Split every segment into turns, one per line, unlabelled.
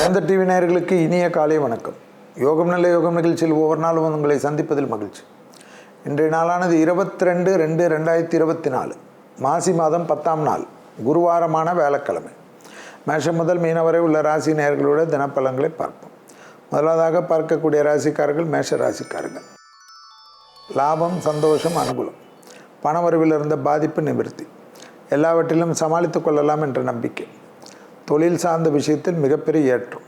வேந்த TV நேயர்களுக்கு இனிய காலை வணக்கம். யோகம் நல்ல யோகம் நிகழ்ச்சியில் ஒவ்வொரு நாளும் உங்களை சந்திப்பதில் மகிழ்ச்சி. இன்றைய நாளானது இருபத்தி ரெண்டு ரெண்டு ரெண்டாயிரத்தி இருபத்தி நாலு மாசி மாதம் பத்தாம் நாள் குருவாரமான வேலைக்கிழமை. மேஷம் முதல் மீனவரை உள்ள ராசி நேயர்களோட தினப்பலன்களை பார்ப்போம். முதலாவதாக பார்க்கக்கூடிய ராசிக்காரர்கள் மேஷ ராசிக்காரர்கள். லாபம் சந்தோஷம் அனுகூலம். பணவரவில் இருந்த பாதிப்பு நிவர்த்தி. எல்லாவற்றிலும் சமாளித்துக் கொள்ளலாம் என்ற நம்பிக்கை. தொழில் சார்ந்த விஷயத்தில் மிகப்பெரிய ஏற்றம்.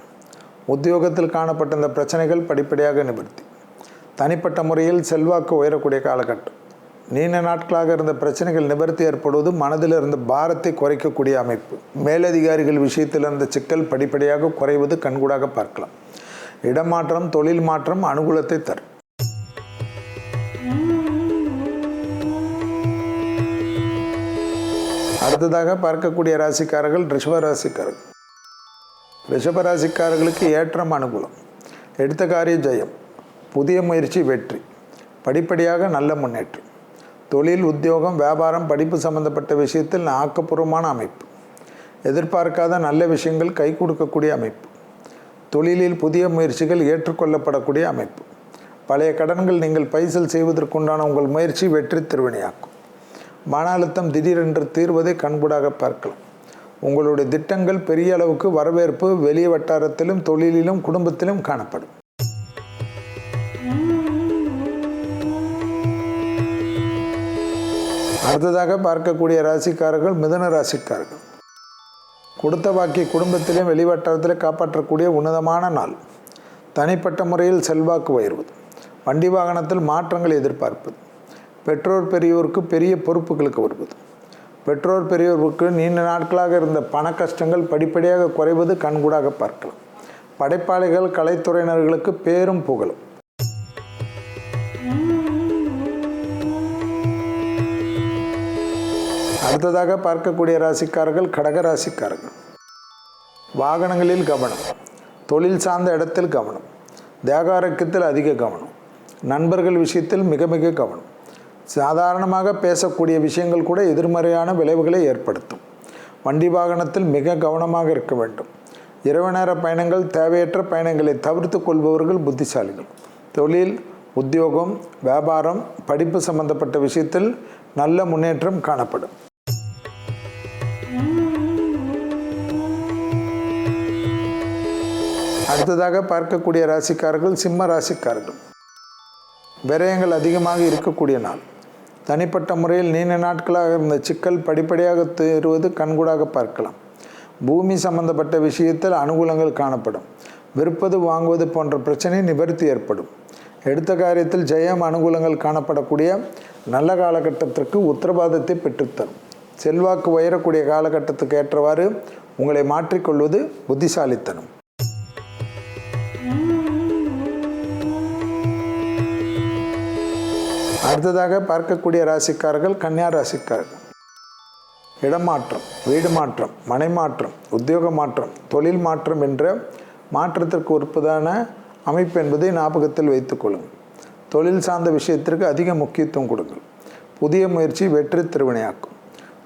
உத்தியோகத்தில் காணப்பட்ட இந்த பிரச்சனைகள் படிப்படியாக நிவர்த்தி. தனிப்பட்ட முறையில் செல்வாக்கு உயரக்கூடிய காலகட்டம். நீண்ட நாட்களாக இருந்த பிரச்சனைகள் நிவர்த்தி ஏற்படுவது மனதில் இருந்த பாரத்தை குறைக்கக்கூடிய அமைப்பு. மேலதிகாரிகள் விஷயத்தில் இருந்த சிக்கல் படிப்படியாக குறைவது கண்கூடாக பார்க்கலாம். இடமாற்றம் தொழில் மாற்றம் அனுகூலத்தை தரும். அடுத்ததாக பார்க்கக்கூடிய ராசிக்காரர்கள் ரிஷப ராசிக்காரர்கள். ரிஷப ராசிக்காரர்களுக்கு ஏற்றம் அனுகூலம். எடுத்த காரிய ஜெயம். புதிய முயற்சி வெற்றி. படிப்படியாக நல்ல முன்னேற்றம். தொழில் உத்தியோகம் வியாபாரம் படிப்பு சம்பந்தப்பட்ட விஷயத்தில் ஆக்கப்பூர்வமான அமைப்பு. எதிர்பார்க்காத நல்ல விஷயங்கள் கை கொடுக்கக்கூடிய அமைப்பு. தொழிலில் புதிய முயற்சிகள் ஏற்றுக்கொள்ளப்படக்கூடிய அமைப்பு. பழைய கடன்கள் நீங்கள் பைசல் செய்வதற்குண்டான உங்கள் முயற்சி வெற்றி திருவினையாக்கும். மன அழுத்தம் திடீரென்று தீர்வதை கண்கூடாக பார்க்கலாம். உங்களுடைய திட்டங்கள் பெரிய அளவுக்கு வரவேற்பு வெளி வட்டாரத்திலும் தொழிலிலும் குடும்பத்திலும் காணப்படும். அடுத்ததாக பார்க்கக்கூடிய ராசிக்காரர்கள் மிதன ராசிக்காரர்கள். கொடுத்த வாக்கி குடும்பத்திலும் வெளிவட்டாரத்திலும் காப்பாற்றக்கூடிய உன்னதமான நாள். தனிப்பட்ட முறையில் செல்வாக்கு உயர்வது. வண்டி வாகனத்தில் மாற்றங்கள் எதிர்பார்ப்பது. பெற்றோர் பெரியோருக்கு பெரிய பொறுப்புகளுக்கு வருவது. பெற்றோர் பெரியோருக்கு நீண்ட நாட்களாக இருந்த பண கஷ்டங்கள் படிப்படியாக குறைவது கண்கூடாக பார்க்கலாம். படைப்பாளிகள் கலைத்துறையினர்களுக்கு பேரும் புகழும். அடுத்ததாக பார்க்கக்கூடிய ராசிக்காரர்கள் கடக ராசிக்காரர்கள். வாகனங்களில் கவனம் தொழில் சார்ந்த இடத்தில் கவனம் தேகாரக்கத்தில் அதிக கவனம் நண்பர்கள் விஷயத்தில் மிக மிக கவனம். சாதாரணமாக பேசக்கூடிய விஷயங்கள் கூட எதிர்மறையான விளைவுகளை ஏற்படுத்தும். வண்டி வாகனத்தில் மிக கவனமாக இருக்க வேண்டும். இரவு நேர பயணங்கள் தேவையற்ற பயணங்களை தவிர்த்து கொள்பவர்கள் புத்திசாலிகள். தொழில் உத்தியோகம் வியாபாரம் படிப்பு சம்பந்தப்பட்ட விஷயத்தில் நல்ல முன்னேற்றம் காணப்படும். அடுத்ததாக பார்க்கக்கூடிய ராசிக்காரர்கள் சிம்ம ராசிக்காரர்கள். விரயங்கள் அதிகமாக இருக்கக்கூடிய நாள். தனிப்பட்ட முறையில் நீண்ட நாட்களாக இருந்த சிக்கல் படிப்படியாக தேறுவது கண்கூடாக பார்க்கலாம். பூமி சம்பந்தப்பட்ட விஷயத்தில் அனுகூலங்கள் காணப்படும். விற்பது வாங்குவது போன்ற பிரச்சனை நிவர்த்தி ஏற்படும். எடுத்த காரியத்தில் ஜெயம் அனுகூலங்கள் காணப்படக்கூடிய நல்ல காலகட்டத்திற்கு உத்தரவாதத்தை பெற்றுத்தரும். செல்வாக்கு உயரக்கூடிய காலகட்டத்துக்கு ஏற்றவாறு உங்களை மாற்றிக்கொள்வது புத்திசாலித்தனம். அடுத்ததாக பார்க்கக்கூடிய ராசிக்காரர்கள் கன்னியா ராசிக்காரர்கள். இடமாற்றம் வீடு மாற்றம் மனை மாற்றம் உத்தியோக மாற்றம் தொழில் மாற்றம் என்ற மாற்றத்திற்கு உற்பதான அமைப்பு என்பதை ஞாபகத்தில் வைத்துக்கொள்ளுங்கள் தொழில் சார்ந்த விஷயத்திற்கு அதிக முக்கியத்துவம் கொடுங்கள். புதிய முயற்சி வெற்றி திருவினையாக்கும்.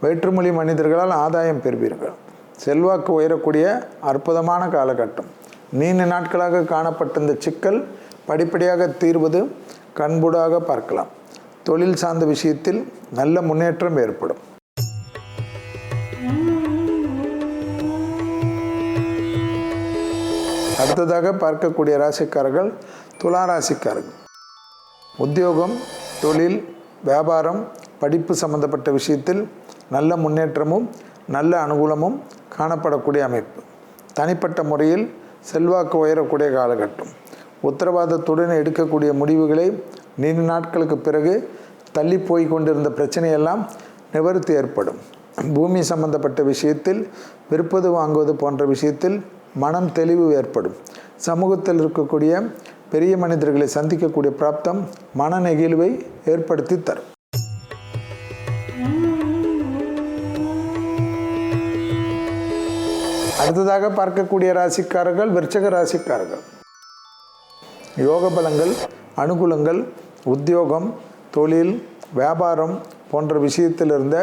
வேற்றுமொழி மனிதர்களால் ஆதாயம் பெறுவீர்கள். செல்வாக்கு உயரக்கூடிய அற்புதமான காலகட்டம். நீண்ட நாட்களாக காணப்பட்ட இந்த சிக்கல் படிப்படியாக தீர்வது கண்பூடாக பார்க்கலாம். தொழில் சார்ந்த விஷயத்தில் நல்ல முன்னேற்றம் ஏற்படும். அடுத்ததாக பார்க்கக்கூடிய ராசிக்காரர்கள் துலா ராசிக்காரர்கள் உத்தியோகம் தொழில் வியாபாரம் படிப்பு சம்பந்தப்பட்ட விஷயத்தில் நல்ல முன்னேற்றமும் நல்ல அனுகூலமும் காணப்படக்கூடிய அமைப்பு. தனிப்பட்ட முறையில் செல்வாக்கு உயரக்கூடிய காலகட்டம். உத்தரவாதத்துடன் எடுக்கக்கூடிய முடிவுகளை நீண்ட நாட்களுக்கு பிறகு தள்ளி போய் கொண்டிருந்த பிரச்சனையெல்லாம் நிவர்த்தி ஏற்படும். பூமி சம்பந்தப்பட்ட விஷயத்தில் விற்பது வாங்குவது போன்ற விஷயத்தில் மனம் தெளிவு ஏற்படும். சமூகத்தில் இருக்கக்கூடிய பெரிய மனிதர்களை சந்திக்கக்கூடிய பிராப்தம் மன நெகிழ்வை ஏற்படுத்தி தரும். அடுத்ததாக பார்க்கக்கூடிய ராசிக்காரர்கள் விருச்சக ராசிக்காரர்கள். யோக பலங்கள் அனுகூலங்கள் உத்தியோகம் தொழில் வியாபாரம் போன்ற விஷயத்தில் இருந்த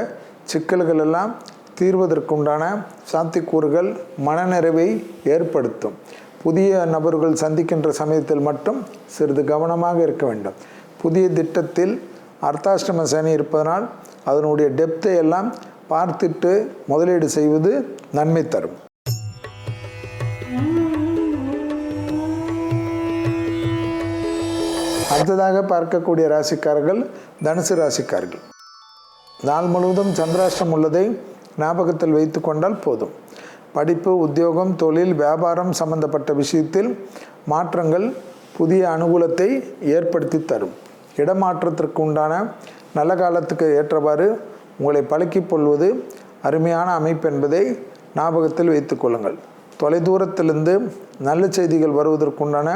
சிக்கல்கள் எல்லாம் தீர்வதற்குண்டான சாத்திக்கூறுகள் மனநிறைவை ஏற்படுத்தும். புதிய நபர்கள் சந்திக்கின்ற சமயத்தில் மட்டும் சிறிது கவனமாக இருக்க வேண்டும். புதிய திட்டத்தில் அர்த்தாஷ்டம சனி இருப்பதனால் அதனுடைய டெப்த்தை எல்லாம் பார்த்துட்டு முதலீடு செய்வது நன்மை தரும். அடுத்ததாக பார்க்கக்கூடிய ராசிக்காரர்கள் தனுசு ராசிக்காரர்கள். நாள் முழுவதும் சந்திராஷ்டம் உள்ளதை ஞாபகத்தில் வைத்து கொண்டால் போதும். படிப்பு உத்தியோகம் தொழில் வியாபாரம் சம்பந்தப்பட்ட விஷயத்தில் மாற்றங்கள் புதிய அனுகூலத்தை ஏற்படுத்தி தரும். இடமாற்றத்திற்கு உண்டான நல்ல காலத்துக்கு ஏற்றவாறு உங்களை பழக்கிக் கொள்வது அருமையான அமைப்பு என்பதை ஞாபகத்தில் வைத்துக்கொள்ளுங்கள் தொலைதூரத்திலிருந்து நல்ல செய்திகள் வருவதற்குண்டான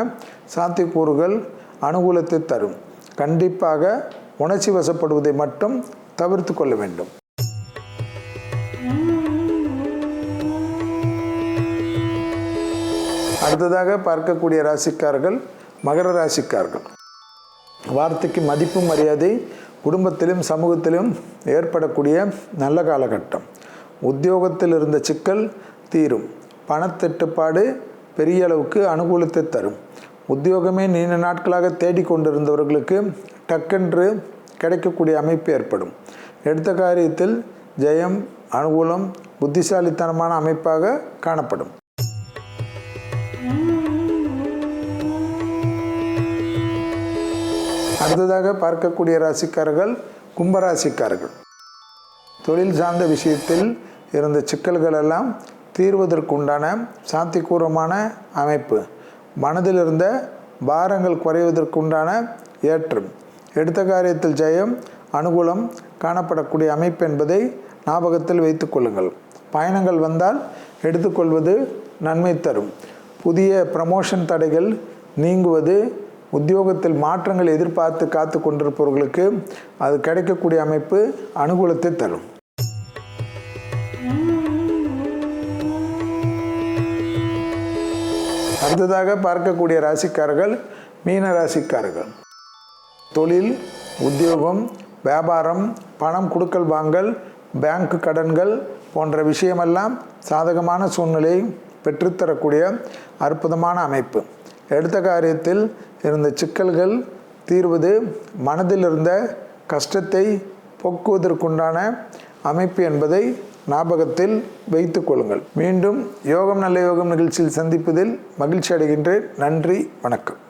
சாத்தியக்கூறுகள் அனுகூலத்தை தரும். கண்டிப்பாக உணர்ச்சி வசப்படுவதை மட்டும் தவிர்த்து கொள்ள வேண்டும். அடுத்ததாக பார்க்கக்கூடிய ராசிக்கார்கள் மகர ராசிக்கார்கள் வார்த்தைக்கு மதிப்பு மரியாதை குடும்பத்திலும் சமூகத்திலும் ஏற்படக்கூடிய நல்ல காலகட்டம். உத்தியோகத்தில் இருந்த சிக்கல் தீரும். பணத்தட்டுப்பாடு பெரிய அளவுக்கு அனுகூலத்தை தரும். உத்தியோகமே நீண்ட நாட்களாக தேடிக்கொண்டிருந்தவர்களுக்கு டக்கென்று கிடைக்கக்கூடிய அமைப்பு ஏற்படும். எடுத்த காரியத்தில் ஜெயம் அனுகூலம் புத்திசாலித்தனமான அமைப்பாக காணப்படும். அடுத்ததாக பார்க்கக்கூடிய ராசிக்காரர்கள் கும்பராசிக்காரர்கள். தொழில் சார்ந்த விஷயத்தில் இருந்த சிக்கல்கள் எல்லாம் தீர்வதற்குண்டான சாத்தியக்கூறமான அமைப்பு. மனதில் இருந்த பாரங்கள் குறைவதற்குண்டான ஏற்றம். எடுத்த காரியத்தில் ஜெயம் அனுகூலம் காணப்படக்கூடிய அமைப்பு என்பதை ஞாபகத்தில் வைத்து கொள்ளுங்கள். பயணங்கள் வந்தால் எடுத்துக்கொள்வது நன்மை தரும். புதிய ப்ரமோஷன் தடைகள் நீங்குவது உத்தியோகத்தில் மாற்றங்கள் எதிர்பார்த்து காத்து கொண்டிருப்பவர்களுக்கு அது கிடைக்கக்கூடிய அமைப்பு அனுகூலத்தை தரும். அடுத்ததாக பார்க்கக்கூடிய ராசிக்காரர்கள் மீன ராசிக்காரர்கள். தொழில் உத்தியோகம் வியாபாரம் பணம் கொடுக்கல் வாங்கல் பேங்க் கடன்கள் போன்ற விஷயமெல்லாம் சாதகமான சூழ்நிலையை பெற்றுத்தரக்கூடிய அற்புதமான அமைப்பு. எடுத்த காரியத்தில் இருந்த சிக்கல்கள் தீர்வது மனதில் இருந்த கஷ்டத்தை போக்குவதற்குண்டான அமைப்பு என்பதை ஞாபகத்தில் வைத்துக் கொள்ளுங்கள். மீண்டும் யோகம் நல்ல யோகம் நிகழ்ச்சியில் சந்திப்பதில் மகிழ்ச்சி அடைகின்றேன். நன்றி வணக்கம்.